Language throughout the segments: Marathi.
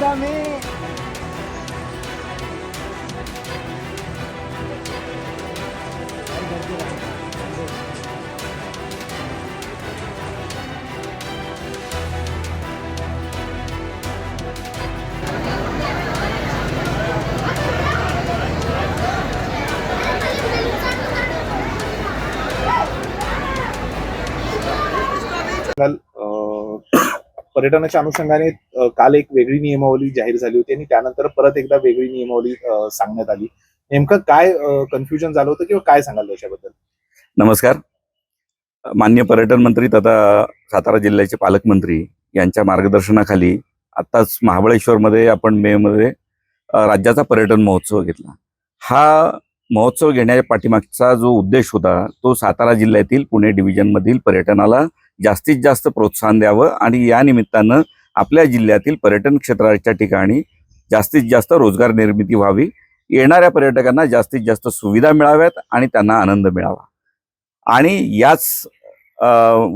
Dame. पर्यटनाच्या अनुषंगाने काल एक वेगळी नियमावली जाहीर झाली होती आणि त्यानंतर परत एकदा वेगळी नियमावली सांगण्यात आली. नेमकं काय कन्फ्युजन झालं होतं किंवा काय सांगाल त्याच्याबद्दल? नमस्कार. मान्य पर्यटन मंत्री तथा सातारा जिल्ह्याचे पालकमंत्री यांच्या मार्गदर्शनाखाली आत्ताच महाबळेश्वरमध्ये आपण मे मध्ये राज्याचा पर्यटन महोत्सव घेतला. हा महोत्सव घेण्याच्या पाठीमागचा जो उद्देश होता तो सातारा जिल्ह्यातील पुणे डिव्हिजनमधील पर्यटनाला जास्तीत जास्त प्रोत्साहन द्यावं आणि या निमित्तानं आपल्या जिल्ह्यातील पर्यटन क्षेत्राच्या ठिकाणी जास्तीत जास्त रोजगार निर्मिती व्हावी. येणाऱ्या पर्यटकांना जास्तीत जास्त सुविधा मिळाव्यात आणि त्यांना आनंद मिळावा. आणि याच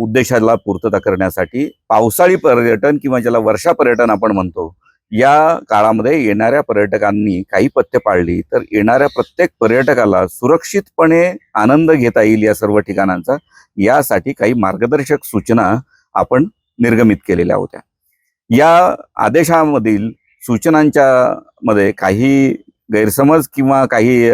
उद्देशाला पूर्तता करण्यासाठी पावसाळी पर्यटन किंवा ज्याला वर्षा पर्यटन आपण म्हणतो या काळामध्ये येणाऱ्या पर्यटकांनी काही पथ्य पाळली तर येणाऱ्या प्रत्येक पर्यटकाला सुरक्षितपणे आनंद घेता येईल या सर्व ठिकाणांचा यासाठी काही मार्गदर्शक सूचना आपण निर्गमित केलेल्या होत्या. या आदेशामधील सूचनांच्या मध्ये काही गैरसमज किंवा काही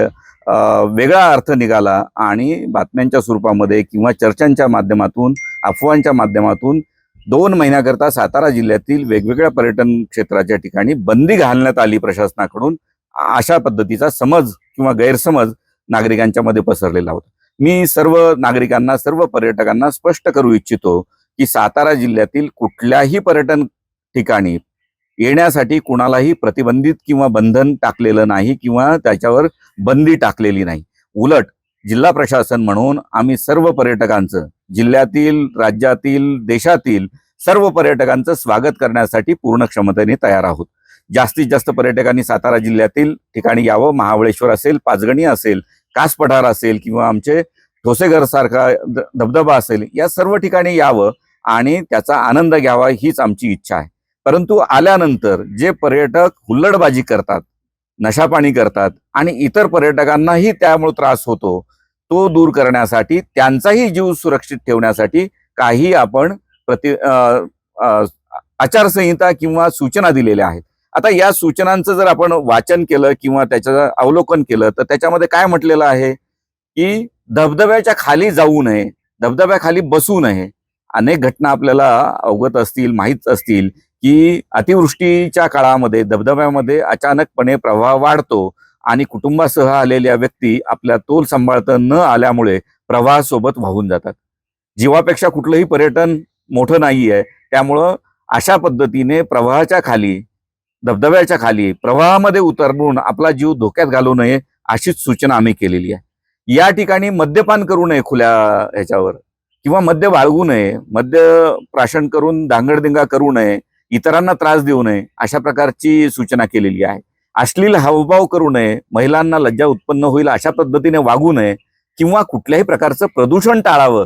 वेगळा अर्थ निघाला आणि बातम्यांच्या स्वरूपामध्ये किंवा चर्चांच्या माध्यमातून अफवांच्या माध्यमातून दोन महिन्याकरता सातारा जिल्ह्यातील वेगवेगळ्या पर्यटन क्षेत्राच्या ठिकाणी बंदी घालण्यात आली प्रशासनाकडून. अशा पद्धतीचा समज किंवा गैरसमज नागरिकांच्या मध्ये पसरलेला होता. मी सर्व नागरिकांना सर्व पर्यटकांना स्पष्ट करू इच्छितो की सातारा जिल्ह्यातील कुठल्याही पर्यटन ठिकाणी येण्यासाठी कुणालाही प्रतिबंधित किंवा बंधन टाकलेलं नाही किंवा त्याच्यावर बंदी टाकलेली नाही. उलट जिल्हा प्रशासन म्हणून आम्ही सर्व पर्यटकांचं जिल्ह्यातील राज्यातील देशातील सर्व पर्यटकांचं स्वागत करण्यासाठी पूर्ण क्षमतेने तयार आहोत. जास्तीत जास्त पर्यटकांनी सातारा जिल्ह्यातील ठिकाणी यावं महाबळेश्वर असेल पाचगणी असेल कास पठार असेल किंवा आमचे ठोसेघर सारखा धबधबा असेल या सर्व ठिकाणी यावं आणि त्याचा आनंद घ्यावा हीच आमची इच्छा आहे. परंतु आल्यानंतर जे पर्यटक हुल्लडबाजी करतात नशापाणी करतात आणि इतर पर्यटकांनाही त्यामुळे त्रास होतो तो दूर करण्यासाठी त्यांचाही जीव सुरक्षित ठेवण्यासाठी काही आपण प्रति आचारसंहिता किंवा सूचना दिलेल्या आहेत. आता या सूचनांचं जर आपण वाचन केलं किंवा त्याचं अवलोकन केलं तर त्याच्यामध्ये काय म्हटलेलं आहे? की धबधब्याच्या खाली जाऊ नये धबधब्याखाली बसू नये. अनेक घटना आपल्याला अवगत असतील माहीत असतील की अतिवृष्टीच्या काळामध्ये धबधब्यामध्ये अचानकपणे प्रवाह वाढतो आणि कुटुंबासह आलेल्या व्यक्ती आपल्या तोल सांभाळता न आल्यामुळे प्रवाहासोबत वाहून जातात. जीवापेक्षा कुठलंही पर्यटन मोठं नाही आहे त्यामुळं अशा पद्धतीने प्रवाहाच्या खाली धबधब्याच्या खाली प्रवाहामध्ये उतरून आपला जीव धोक्यात घालू नये अशीच सूचना आम्ही केलेली आहे. या ठिकाणी मद्यपान करू नये खुल्या ह्याच्यावर किंवा मद्य बाळगू नये मद्य प्राशन करून धांगडधिंगा करू नये इतरांना त्रास देऊ नये अशा प्रकारची सूचना केलेली आहे. अश्लील हावभाव करू नये महिलांना लज्जा उत्पन्न होईल अशा पद्धतीने वागू नये किंवा कुठल्याही प्रकारचं प्रदूषण टाळावं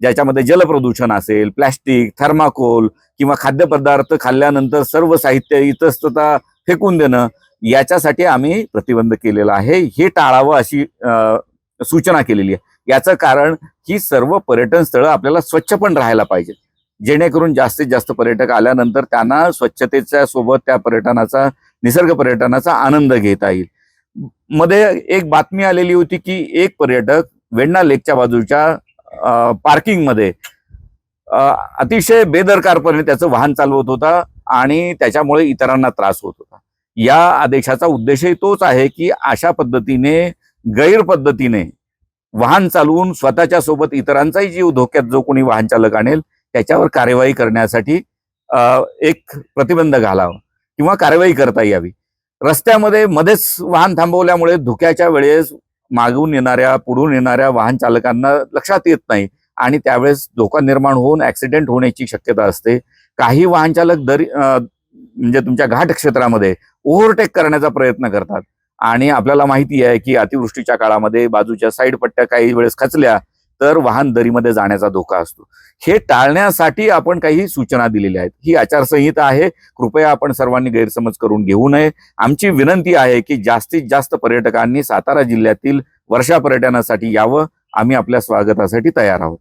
ज्याच्यामध्ये जलप्रदूषण असेल प्लॅस्टिक थर्माकोल किंवा खाद्यपदार्थ खाल्ल्यानंतर सर्व साहित्य इतस्तता फेकून देणं याच्यासाठी आम्ही प्रतिबंध केलेला आहे. हे टाळावं अशी सूचना केलेली आहे. याचं कारण ही सर्व पर्यटन स्थळं आपल्याला स्वच्छ पण राहायला पाहिजे. जेणेकरून जास्तीत जास्त पर्यटक आल्यानंतर त्यांना स्वच्छतेच्या सोबत त्या पर्यटनाचा निसर्ग पर्यटनाचा आनंद घेता येईल. मध्ये एक बातमी आलेली होती की एक पर्यटक वेण्णा लेकच्या बाजूच्या पार्किंगमध्ये. अतिशय बेदरकारपणे त्याचं वाहन चालवत होता आणि त्याच्यामुळे इतरांना त्रास होत होता. या आदेशाचा उद्देशही तोच आहे की अशा पद्धतीने गैर पद्धतीने वाहन चालवून स्वतःच्या सोबत इतरांचाही जीव धोक्यात जो कोणी वाहन चालक आणेल त्याच्यावर कार्यवाही करण्यासाठी एक प्रतिबंध घालावा किंवा कार्यवाही करता यावी. रस्त्यामध्ये मध्येच वाहन थांबवल्यामुळे धुक्याच्या वेळेस मागून येणाऱ्या पुढून येणाऱ्या वाहन चालकांना लक्षात येत नाही. आणि त्यावेळेस धोका निर्माण होऊन ऍक्सिडेंट होण्याची शक्यता असते. काही वाहन चालक दरी म्हणजे तुमच्या घाट क्षेत्रामध्ये ओव्हरटेक करण्याचा प्रयत्न करतात. आणि आपल्याला माहिती आहे की अतिवृष्टीच्या काळामध्ये बाजूच्या साईड पट्ट्या काही वेळेस खचल्या तर वाहन दरीमध्ये जाण्याचा धोका असतो. हे टाळण्यासाठी आपण काही सूचना दिलेल्या आहेत. ही आचारसंहिता आहे. कृपया आपण सर्वांनी गैरसमज करून घेऊ नये. आमची विनंती आहे की जास्तीत जास्त पर्यटकांनी सातारा जिल्ह्यातील वर्षा पर्यटनासाठी यावं. आम्ही आपल्या स्वागतासाठी तयार आहोत.